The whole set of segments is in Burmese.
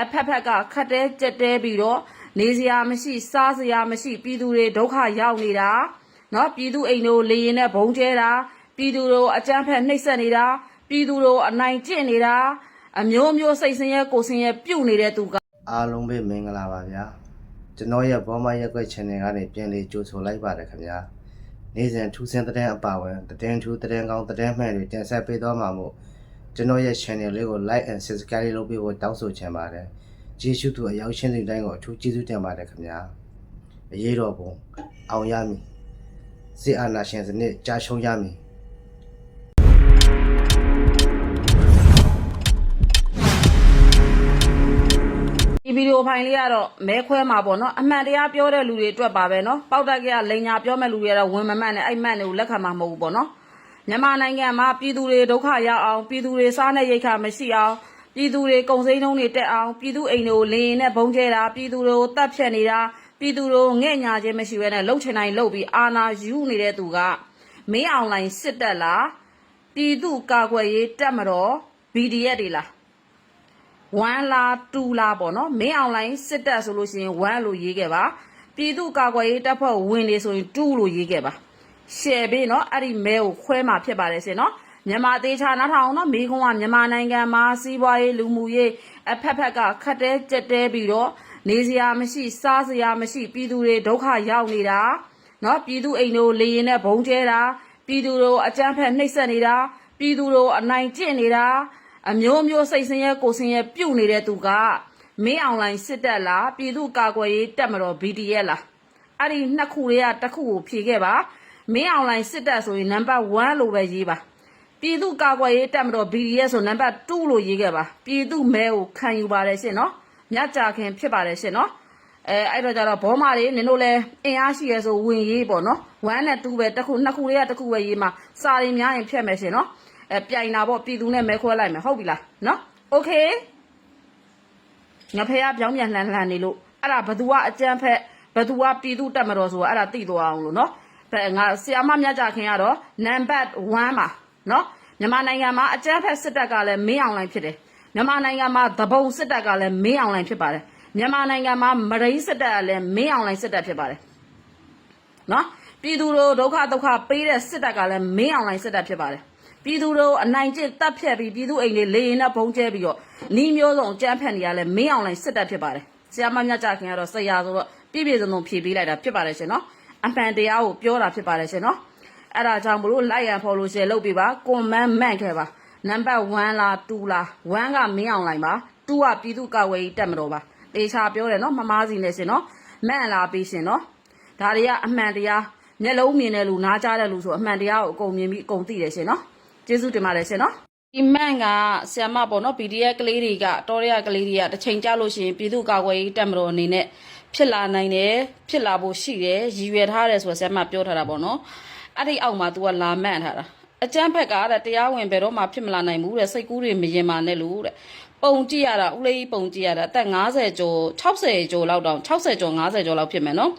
အဖက်ဖက်ကခတ်တဲကြက်တဲပြီးတော့နေစရာမရှိစားစရာမရှိပြည်သူတွေဒုက္ခရောက်နေတာနော်ပြည်သူအိမ်တို့လေရင်နဲ့ဘုံကျဲတာပြည်သူတို့အကြမ်းဖက်နှိပ်စက်နေတာပြည်သူတို့အနိုင်ကျင့်နေတာအမျိုးမျိုးစိတ်ဆင်းရဲကိုယ်ဆင်းရဲပြုတ်နေတဲ့သူကအားလုံးပဲမင်္ဂလာပါဗျာကျွန်တော်ရဲ့ဘောမရက်ကွက် channel ကနေပြန်လေးကြိုဆိုလိုက်ပါတယ်ခင်ဗျာနေ့စဉ်ထူးဆန်းတဲ့အပါဝင်တဲ့ထူးတဲ့ကောင်းတဲ့မှန်တွေတင်ဆက်ပေးသွားမှာမို့ ကျွန်တော်ရဲ့ channel လေးကို like and subscribe လုပ်ပေးဖို့တောင်းဆိုချင်ပါတယ်ကျေးဇူးတူအရောက်ရှင်းတဲ့တိုင်းကိုအထူးကျေးဇူးတင်ပါတယ်ခင်ဗျာအရေးတော်ပုံအောင်ရမည်စစ်အာဏာရှင်စနစ်ကြာရှုံးရမည်ဒီဗီဒီယိုဖိုင်လေးကတော့မဲခွဲမှာပေါ့နော်အမှန်တရားပြောတဲ့လူတွေအတွက်ပါပဲနော်ပေါက်တက်ကလိန်ညာပြောမဲ့လူတွေကတော့ဝင်မမှန်နဲ့အဲ့မှန်တွေကိုလက်ခံမှာမဟုတ်ဘူးပေါ့နော် မြန်မာနိုင်ငံမှာပြည်သူတွေဒုက္ခရောက်အောင်ပြည်သူတွေစားနဲ့ရိတ်ခါမရှိအောင်ပြည်သူတွေကုန်စိမ်းနှုန်းတွေတက်အောင်ပြည်သူအိမ်တွေကိုလေရင်နဲ့ဘုံကျဲတာပြည်သူတွေကိုတတ်ဖြတ်နေတာပြည်သူတွေကိုငဲ့ညာခြင်းမရှိဘဲနဲ့လှုပ်ချင်တိုင်းလှုပ်ပြီးအာဏာယူနေတဲ့သူကမင်းအောင်လိုင်းစစ်တက်လားပြည်သူကာကွယ်ရေးတက်မတော် BDF တွေလား1လား2လားပေါ့နော်မင်းအွန်လိုင်းစစ်တပ်ဆိုလို့ရှိရင်1လို့ရေးခဲ့ပါပြည်သူ့ကာကွယ်ရေးတပ်ဖွဲ့ဝင်တွေဆိုရင်2လို့ရေးခဲ့ပါ ရှယ်ပေးနော်အဲ့ဒီမဲကိုခွဲမှာဖြစ်ပါတယ်ရှင်နော်မြန်မာသေးချာနားထောင်အောင်နော်မိခွန်းကမြန်မာနိုင်ငံမှာစီးပွားရေးလူမှုရေးအဖက်ဖက်ကခတ်တဲကြက်တဲပြီးတော့နေစရာမရှိစားစရာမရှိပြည်သူတွေဒုက္ခရောက်နေတာနော်ပြည်သူအိမ်တို့လေရင်နဲ့ဘုံကျဲတာပြည်သူတို့အကြမ်းဖက်နှိပ်စက်နေတာပြည်သူတို့အနိုင်ကျင့်နေတာအမျိုးမျိုးစိတ်ဆင်းရဲကိုယ်ဆင်းရဲပြုတ်နေတဲ့သူကမင်းအွန်လိုင်းစစ်တပ်လားပြည်သူ့ကာကွယ်ရေးတပ်မတော် BDS လားအဲ့ဒီနှစ်ခုတွေကတစ်ခုကိုဖြေခဲ့ပါ မင်းအွန်လိုင်းစစ်တပ်ဆိုရင်နံပါတ်1လို့ပဲရေးပါပြည်သူ့ကာကွယ်ရေးတပ်မတော် BDS ဆိုနံပါတ်2လို့ရေးခဲ့ပါပြည်သူ့မဲကိုခံယူပါတယ်ရှင်နော်မြတ်ကြခင်ဖြစ်ပါတယ်ရှင်နော်အဲအဲ့တော့ကြတော့ဘောမာတွေနင်တို့လဲအင်အားရှိရဲဆိုဝင်ရေးပေါ့နော်1နဲ့2ပဲတစ်ခုနှစ်ခုတွေကတစ်ခုပဲရေးမှာစာရင်များရင်ဖြတ်မယ်ရှင်နော်အဲပြိုင်တာပေါ့ပြည်သူနဲ့မဲခွဲလိုက်မယ်ဟုတ်ပြီလားနော်โอเคငါဖေကပြောင်းပြန်လှန်လှန်နေလို့အဲ့ဒါဘသူကအကြမ်းဖက်ဘသူကပြည်သူတက်မတော်ဆိုတာအဲ့ဒါသိသွားအောင်လို့နော်ဘယ် ငါဆီယာမမြတ်ကြခင်ကတော့နံပါတ်1ပါနော်မြန်မာနိုင်ငံမှာအကြမ်းဖက်စစ်တပ်ကလည်းမင်းအောင်လိုင်းဖြစ်တယ်မြန်မာနိုင်ငံမှာသဘုံစစ်တပ်ကလည်းမင်းအောင်လိုင်းဖြစ်ပါတယ်မြန်မာနိုင်ငံမှာမရိစစ်တပ်ကလည်းမင်းအောင်လိုင်းစစ်တပ်ဖြစ်ပါတယ်နော်ပြည်သူတို့ဒုက္ခဒုက္ခပေးတဲ့စစ်တပ်ကလည်းမင်းအောင်လိုင်းစစ်တပ်ဖြစ်ပါတယ်ပြည်သူတို့အနိုင်ကျင့်တပ်ဖြတ်ပြီးပြည်သူအိမ်တွေလေရင်နဲ့ဘုံကျဲပြီးတော့နီးမျိုးစုံကြမ်းဖက်နေရလဲမင်းအောင်လိုင်းစစ်တပ်ဖြစ်ပါတယ်ဆရာမမြတ်ကြခင်ကတော့ဆရာဆိုတော့ပြည့်ပြည့်စုံစုံဖြည့်ပေးလိုက်တာဖြစ်ပါတယ်ရှင်နော် အမှန်တရားကိုပြောတာဖြစ်ပါတယ်ရှင်နော်အဲ့ဒါကြောင့်မလို့လိုက်ရန်ဖော်လို့ရှယ်လုပ်ပေးပါကွန်မန့်မန့်ခဲ့ပါနံပါတ်1လား2လား1ကမင်းအောင်လိုင်းပါ2ကပြည်သူ့ကာဝေးတက်မတော်ပါတေချာပြောတယ်နော်မမားစီနဲ့ရှင်နော်မန့်လာပေးရှင်နော်ဒါတွေကအမှန်တရားမျက်လုံးမြင်တဲ့လူနားကြားတဲ့လူဆိုအမှန်တရားကိုအကုန်မြင်ပြီးအကုန်သိတယ်ရှင်နော်ကျေးဇူးတင်ပါတယ်ရှင်နော်ဒီမန်ကဆီယမပေါ့နော် PDF ကလေးတွေကတော်ရရကလေးတွေကတစ်ချိန်ကြာလို့ရှိရင်ပြည်သူ့ကာကွယ်ရေးတပ်မတော်အနေနဲ့ ဖြစ်လာနိုင်တယ်ဖြစ်လာဖို့ရှိတယ်ရည်ရွယ်ထားတယ်ဆိုတော့ဆီယမပြောထားတာပေါ့နော်အဲ့ဒီအောက်မှာ तू ကလာမန့်ထားတာအကျန်းဖက်ကတဲ့တရားဝင်ဘယ်တော့မှဖြစ်မလာနိုင်ဘူးတဲ့စိတ်ကူးတွေမရင်ပါနဲ့လို့တဲ့ပုံကြည့်ရတာဦးလေးပုံကြည့်ရတာအသက်50ကျော်60ကျော်လောက်တောင်60ကျော်50ကျော်လောက်ဖြစ်မယ်နော်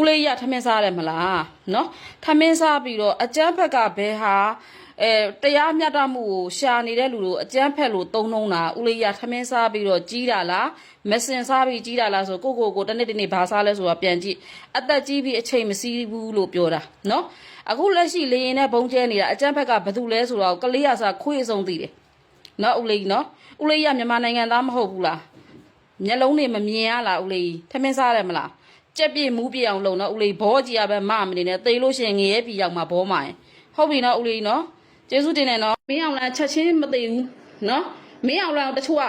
ဦးလေးရထမင်းစားတယ်မလားနော်ထမင်းစားပြီးတော့အကျန်းဖက်ကဘယ်ဟာ အဲတရားမျှတမှုကိုရှာနေတဲ့လူတို့အကျန်းဖက်လို့တုံးနှုံးတာဦးလေးရထမင်းစားပြီးတော့ကြီးတာလားမစင်စားပြီးကြီးတာလားဆိုကိုကိုကိုတနေ့တနေ့ဘာစားလဲဆိုတာပြန်ကြည့်အသက်ကြီးပြီးအချိန်မစည်းဘူးလို့ပြောတာနော်အခုလက်ရှိလေရင်နဲ့ဘုံကျဲနေတာအကျန်းဖက်ကဘာတူလဲဆိုတော့ကလေးရစားခွေးအစုံသိတယ်နော်ဦးလေးနော်ဦးလေးရမြန်မာနိုင်ငံသားမဟုတ်ဘူးလားမျက်လုံးတွေမမြင်ရလားဦးလေးထမင်းစားတယ်မလားကြက်ပြေမူးပြေအောင်လုပ်နော်ဦးလေးဘောကြီးရပဲမမနေနဲ့သေလို့ရှိရင်ငရဲပြေရောက်မှာဘောမှာရင်ဟုတ်ပြီနော်ဦးလေးနော် ကျေးဇူးတင်တယ်နော်မင်းအောင်လားချက်ချင်းမသိဘူးနော်မင်းအောင်လားတချို့က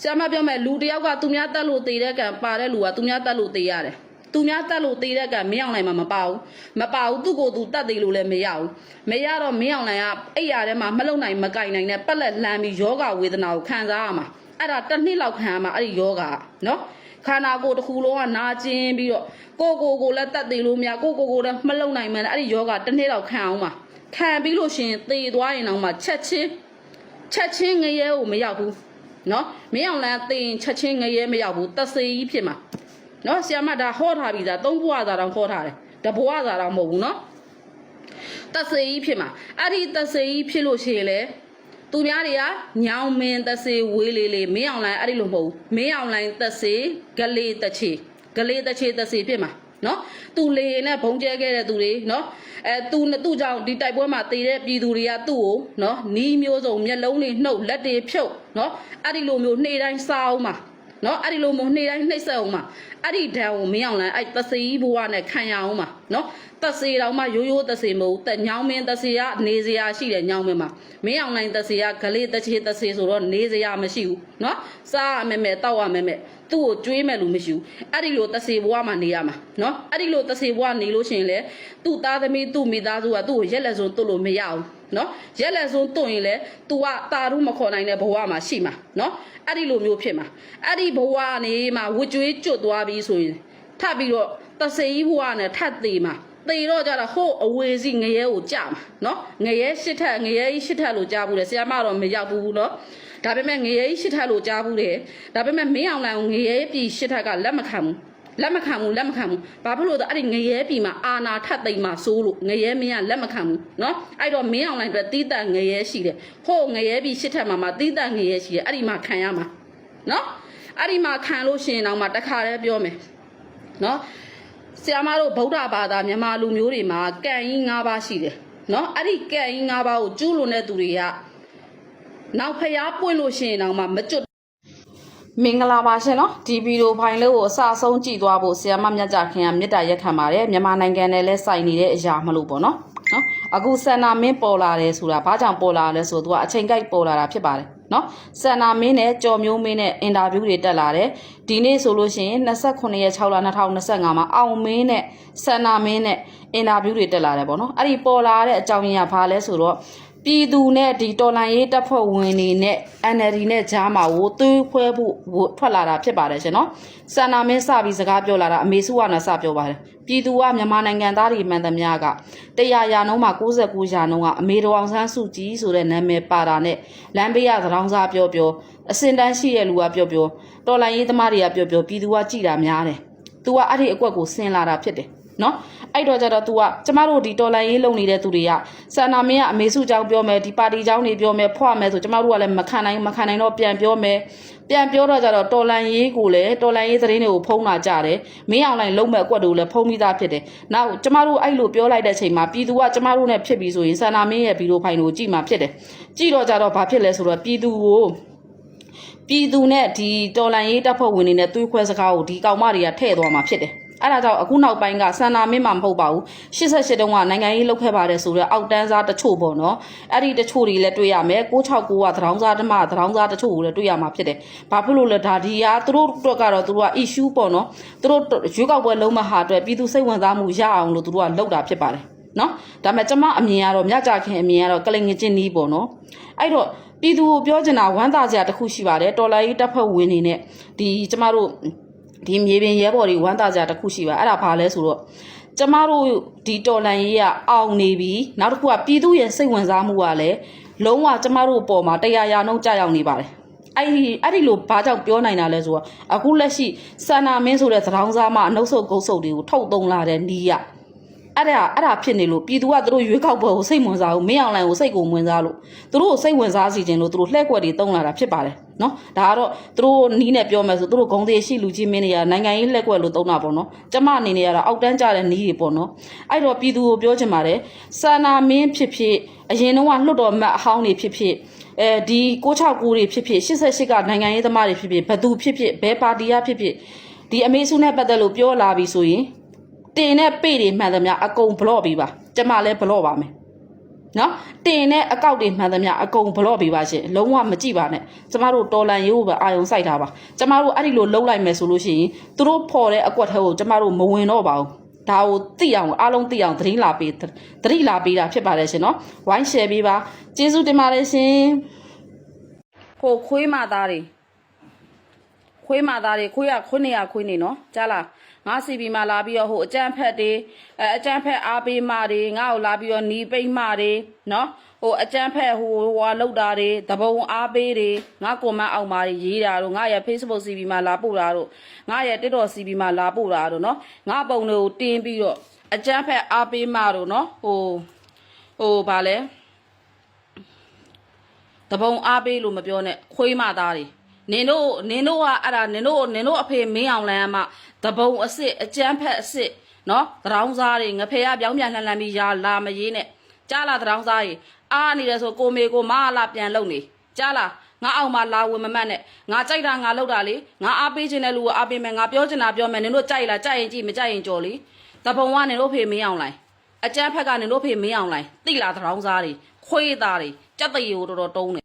ဆရာမပြောမယ်လူတယောက်ကသူများတက်လို့သေတဲ့ကံပါတဲ့လူကသူများတက်လို့သေရတယ်သူများတက်လို့သေတဲ့ကံမင်းအောင်နိုင်မှာမပါဘူးမပါဘူးသူ့ကိုယ်သူတက်သေးလို့လည်းမရဘူးမရတော့မင်းအောင်နိုင်ကအိယာထဲမှာမလုံနိုင်မကင်နိုင်နဲ့ပက်လက်လမ်းပြီးယောဂဝေဒနာကိုခံစားရမှာအဲ့ဒါတစ်နှစ်လောက်ခံရမှာအဲ့ဒီယောဂကနော်ခန္ဓာကိုယ်တစ်ခုလုံးကနာကျင်ပြီးတော့ကိုကိုကိုလည်းတက်သေးလို့မရကိုကိုကိုလည်းမလုံနိုင်မှန်းအဲ့ဒီယောဂတစ်နှစ်လောက်ခံအောင်မှာ ခံပြီးလို့ရှင်သေသွားရင်တော့မှချက်ချင်းချက်ချင်းငရဲကိုမရောက်ဘူးနော်မင်းအောင်လန်းသေရင်ချက်ချင်းငရဲမရောက်ဘူးတဆေကြီးဖြစ်မှာနော်ဆီယမဒါဟောထားပြီသားသုံးဘွားသားတော့ဟောထားတယ်တဘွားသားတော့မဟုတ်ဘူးနော်တဆေကြီးဖြစ်မှာအဲ့ဒီတဆေကြီးဖြစ်လို့ရှိရင်လေသူများတွေကညောင်မင်းသက်စေဝေးလေးလေးမင်းအောင်လိုင်းအဲ့ဒီလိုမဟုတ်ဘူးမင်းအောင်လိုင်းသက်စေဂလေးတချေဂလေးတချေသက်စေဖြစ်မှာ နော်သူလေနဲ့ဘုံကျဲခဲ့တဲ့သူတွေနော်အဲသူသူ့ကြောင့်ဒီတိုက်ပွဲမှာတည်တဲ့ပြည်သူတွေကသူ့ကိုနော်နီးမျိုးစုံမျက်လုံးတွေနှုတ်လက်တွေဖြုတ်နော်အဲ့ဒီလိုမျိုးနေ့တိုင်းစားအောင်မှာ နော်အဲ့ဒီလိုမျိုးနေ့တိုင်းနှိပ်စက်အောင်မှာအဲ့ဒီဒဏ်ကိုမင်းအောင်လိုင်းအဲ့သက်စေဘဝနဲ့ခံရအောင်မှာနော်သက်စေတောင်မှရိုးရိုးသက်စေမဟုတ်ဘူးတက်ညောင်းမင်းသက်စေကနေစရာရှိတယ်ညောင်းမင်းမှာမင်းအောင်လိုင်းသက်စေကဂလေးတချေသက်စေဆိုတော့နေစရာမရှိဘူးနော်စားရမယ်မယ်တောက်ရမယ်မယ်သူ့ကိုကျွေးမယ်လို့မရှိဘူးအဲ့ဒီလိုသက်စေဘဝမှာနေရမှာနော်အဲ့ဒီလိုသက်စေဘဝနေလို့ရှိရင်လေသူ့သားသမီးသူ့မိသားစုကသူ့ကိုရက်လက်စုံတွတ်လို့မရဘူး နော်ရက်လက်စုံတွတ်ရင်လေ तू ကတာရုမခေါ်နိုင်တဲ့ဘဝမှာရှိမှာနော်အဲ့ဒီလိုမျိုးဖြစ်မှာအဲ့ဒီဘဝကနေမှာဝကြွေးကျွတ်သွားပြီဆိုရင်ထပ်ပြီးတော့သက်စေကြီးဘဝနဲ့ထပ်သေးမှာသေတော့ကြတော့ဟို့အဝေးစီငရဲကိုကြမှာနော်ငရဲရှစ်ထက်ငရဲကြီးရှစ်ထက်လို့ကြားဘူးလေဆရာမတော့မရောက်ဘူးနော်ဒါပေမဲ့ငရဲကြီးရှစ်ထက်လို့ကြားဘူးတယ်ဒါပေမဲ့မင်းအောင်လိုင်ကိုငရဲပြည်ရှစ်ထက်ကလက်မခံဘူး လက်မခံဘူးလက်မခံဘူးဘာဖြစ်လို့လဲအဲ့ဒီငရဲပြည်မှာအာနာထတ်သိမ်းမှာစိုးလို့ငရဲမင်းကလက်မခံဘူးเนาะအဲ့တော့မင်းအောင်လိုင်အတွက်တီးတန့်ငရဲရှိတယ်ဟို့ငရဲပြည်ရှစ်ထက်မှာမှာတီးတန့်ငရဲရှိတယ်အဲ့ဒီမှာခံရမှာเนาะအဲ့ဒီမှာခံလို့ရှိရင်တော့မှတခါတည်းပြောမယ်เนาะ ဆရာမတို့ဗုဒ္ဓဘာသာမြန်မာလူမျိုးတွေမှာကံကြီး၅ပါးရှိတယ်เนาะအဲ့ဒီကံကြီး၅ပါးကိုကျူးလွန်တဲ့သူတွေကနောက်ဖျားပွင့်လို့ရှိရင်တော့မှမကျွတ် မင်္ဂလာပါရှင်နော်ဒီဗီဒီယိုဖိုင်လေးကိုအစအဆုံးကြည့်သွားဖို့ဆရာမမြတ်ကြခင်ကမေတ္တာရက်ခံပါတယ်မြန်မာနိုင်ငံနဲ့လဲစိုက်နေတဲ့အရာမလို့ပေါ့နော်နော်အခုဆန္နာမင်းပေါ်လာတယ်ဆိုတာဘာကြောင့်ပေါ်လာလဲဆိုတော့သူကအချိန်ကိုက်ပေါ်လာတာဖြစ်ပါတယ်နော်ဆန္နာမင်းနဲ့ကြော်မျိုးမင်းနဲ့အင်တာဗျူးတွေတက်လာတယ်ဒီနေ့ဆိုလို့ရှိရင်29ရက်6လ2025မှာအောင်မင်းနဲ့ဆန္နာမင်းနဲ့အင်တာဗျူးတွေတက်လာတယ်ပေါ့နော်အဲ့ဒီပေါ်လာတဲ့အကြောင်းရင်းကဘာလဲဆိုတော့ ပြည်သူနဲ့ဒီတော်လန်ရေးတပ်ဖွဲ့ဝင်တွေနဲ့ NLD နဲ့ကြားမှာကိုသွေးခွဲဖို့ထွက်လာတာဖြစ်ပါတယ်ရှင်နော်စန္နာမင်းစပြီးစကားပြောလာတာအမေစုကလည်းစပြောပါတယ်ပြည်သူကမြန်မာနိုင်ငံသားတွေမှန်သမျှကတရားရာနှုန်းမှာ69ရာနှုန်းကအမေတော်အောင်ဆန်းစုကြည်ဆိုတဲ့နာမည်ပါတာနဲ့လမ်းဘေးရသတောင်းစားပြောပြောအစင်တန်းရှိရဲ့လူကပြောပြောတော်လန်ရေးသမားတွေကပြောပြောပြည်သူကကြည်တာများတယ်သူကအဲ့ဒီအကွက်ကိုဆင်လာတာဖြစ်တယ် နော်အဲ့တော့ကြတော့ तू ကကျမတို့ဒီတော်လန်ရေးလုပ်နေတဲ့သူတွေကစန္နာမင်းကအမေစုကြောင်းပြောမယ်ဒီပါတီကြောင်းတွေပြောမယ်ဖွာမယ်ဆိုကျမတို့ကလည်းမခံနိုင်မခံနိုင်တော့ပြန်ပြောမယ်ပြန်ပြောတော့ကြတော့တော်လန်ရေးကိုလည်းတော်လန်ရေးသတင်းတွေကိုဖုံးလာကြတယ်မင်းအောင်လိုင်းလုံးမဲ့အကွက်တွေကိုလည်းဖုံးပြီးသားဖြစ်တယ်နောက်ကျမတို့အဲ့လိုပြောလိုက်တဲ့ချိန်မှာပြည်သူကကျမတို့နဲ့ဖြစ်ပြီးဆိုရင်စန္နာမင်းရဲ့ဗီဒီယိုဖိုင်ကိုကြည့်မှာဖြစ်တယ်ကြည့်တော့ကြတော့ဘာဖြစ်လဲဆိုတော့ပြည်သူကိုပြည်သူနဲ့ဒီတော်လန်ရေးတပ်ဖွဲ့ဝင်တွေနဲ့သွေးခွဲစကားကိုဒီကောင်မတွေကထည့်သွားမှာဖြစ်တယ်။ အဲ့ဒါကြောင့်အခုနောက်ပိုင်းကစန္နာမင်းမှမဟုတ်ပါဘူး88တုန်းကနိုင်ငံရေးလုပ်ခဲ့ပါတယ်ဆိုတော့အောက်တန်းစားတချို့ပေါ့နော်အဲ့ဒီတချို့တွေလည်းတွေ့ရမယ်669ကသတောင်းစားဓမ္မသတောင်းစားတချို့ကိုလည်းတွေ့ရမှာဖြစ်တယ်ဘာဖြစ်လို့လဲဒါဒီဟာသူတို့အတွက်ကတော့သူတို့က issue ပေါ့နော်သူတို့ရွေးကောက်ပွဲလုံးမဟာအတွက်ပြည်သူစိတ်ဝင်စားမှုရအောင်လို့သူတို့ကလုပ်တာဖြစ်ပါတယ်နော်ဒါပေမဲ့ကျမအမြင်ကတော့မြကြခင်အမြင်ကတော့ကလင်ငချင်းနီးပေါ့နော်အဲ့တော့ပြည်သူကိုပြောချင်တာဝမ်းသာစရာတစ်ခုရှိပါတယ်တော်လိုင်းတပ်ဖွဲ့ဝင်နေနဲ့ဒီကျမတို့ ဒီမြေပြင်ရဲဘော်တွေဝမ်းသာကြတစ်ခုရှိပါအဲ့ဒါဘာလဲဆိုတော့ကျမတို့ဒီတော်လန်ရေးကအောင်နေပြီနောက်တစ်ခုကပြည်သူရဲ့စိတ်ဝင်စားမှုကလည်းလုံးဝကျမတို့အပေါ်မှာတရားရာနှုန်းကြာရောက်နေပါတယ်အဲ့ဒီအဲ့ဒီလိုဘာကြောင့်ပြောနိုင်တာလဲဆိုတော့အခုလက်ရှိစန္နာမင်းဆိုတဲ့သတောင်းစားမအနှုတ်ဆုပ်ကုတ်ဆုပ်တွေကိုထုတ်သုံးလာတဲ့နီးရ အဲ့ဒါအဲ့ဒါဖြစ်နေလို့ပြည်သူကသူတို့ရွေးကောက်ပွဲကိုစိတ်ဝင်စားဘူးမင်းအောင်လိုင်ကိုစိတ်ကိုဝင်စားလို့သူတို့ကိုစိတ်ဝင်စားစီခြင်းလို့သူတို့လှည့်ကွက်တွေတုံးလာတာဖြစ်ပါတယ်နော်ဒါကတော့သူတို့နီးနဲ့ပြောမယ်ဆိုသူတို့ဂုံသေးရှိလူကြီးမင်းတွေကနိုင်ငံရေးလှည့်ကွက်လို့တုံးတာပေါ့နော်ကျမအနေနဲ့ကတော့အောက်တန်းကြတဲ့နီးတွေပေါ့နော်အဲ့တော့ပြည်သူကိုပြောချင်ပါတယ်စာနာမင်းဖြစ်ဖြစ်အရင်တော့ကလွတ်တော်မတ်အဟောင်းတွေဖြစ်ဖြစ်အဲဒီ669တွေဖြစ်ဖြစ်88ကနိုင်ငံရေးသမားတွေဖြစ်ဖြစ်ဘသူဖြစ်ဖြစ်ဘယ်ပါတီကဖြစ်ဖြစ်ဒီအမေစုနဲ့ပတ်သက်လို့ပြောလာပြီဆိုရင် တင်တဲ့ပေတွေမှန်သမျှအကုန်ဘလော့ပေးပါကျမလည်းဘလော့ပါမယ်နော်တင်တဲ့အကောက်တွေမှန်သမျှအကုန်ဘလော့ပေးပါရှင်လုံးဝမကြည့်ပါနဲ့ကျမတို့တော်လန်ရေးကိုပဲအာယုံစိုက်တာပါကျမတို့အဲ့ဒီလိုလှုပ်လိုက်မယ်ဆိုလို့ရှိရင်သူတို့ဖော်တဲ့အကွက်ထဲကိုကျမတို့မဝင်တော့ပါဘူးဒါကိုသိအောင်အားလုံးသိအောင်သတိလာပေးသတိလာပေးတာဖြစ်ပါတယ်ရှင်နော်ဝိုင်း share ပေးပါကျေးဇူးတင်ပါတယ်ရှင်ကိုခွေးမသားတွေ ခွေးမသားတွေခွေးရခွေးနေရခွေးနေနော်ကြားလားငါစီပီမှာလာပြီးတော့ဟိုအကြမ်းဖက်တွေအဲအကြမ်းဖက်အားပေးမတွေငါ့ကိုလာပြီးတော့หนีပိတ်မတွေနော်ဟိုအကြမ်းဖက်ဟိုဟွာလောက်တာတွေတပုံအားပေးတွေငါကွန်မန့်အောက်မှာရေးတာတို့ငါရဲ့ Facebook CB မှာလာပို့တာတို့ငါရဲ့ TikTok CB မှာလာပို့တာတို့နော်ငါပုံတွေကိုတင်းပြီးတော့အကြမ်းဖက်အားပေးမတို့နော်ဟိုဟိုဗာလဲတပုံအားပေးလို့မပြောနဲ့ခွေးမသားတွေ နင်တို့နင်တို့ကအဲ့ဒါနင်တို့နင်တို့အဖေမင်းအောင်လန်းကမှတပုံအစ်စ်အကျန်းဖက်အစ်စ်နော်တရောင်းစားတွေငဖေကပြောင်းပြန်လှန်လှန်ပြီးရာလာမရေးနဲ့ကြားလာတရောင်းစားတွေအားနေတယ်ဆိုကိုမေကိုမအားလာပြန်လုံနေကြားလာငါအောင်မလာဝင်မမတ်နဲ့ငါကြိုက်တာငါလောက်တာလေငါအားပေးခြင်းတဲ့လူကိုအားပေးမယ်ငါပြောချင်တာပြောမယ်နင်တို့ကြိုက်လားကြိုက်ရင်ကြည့်မကြိုက်ရင်ကြော်လေတပုံကနင်တို့ဖေမင်းအောင်လိုင်းအကျန်းဖက်ကနင်တို့ဖေမင်းအောင်လိုင်းတိလာတရောင်းစားတွေခွေးသားတွေကြက်တရီကိုတော်တော်တုံးတယ်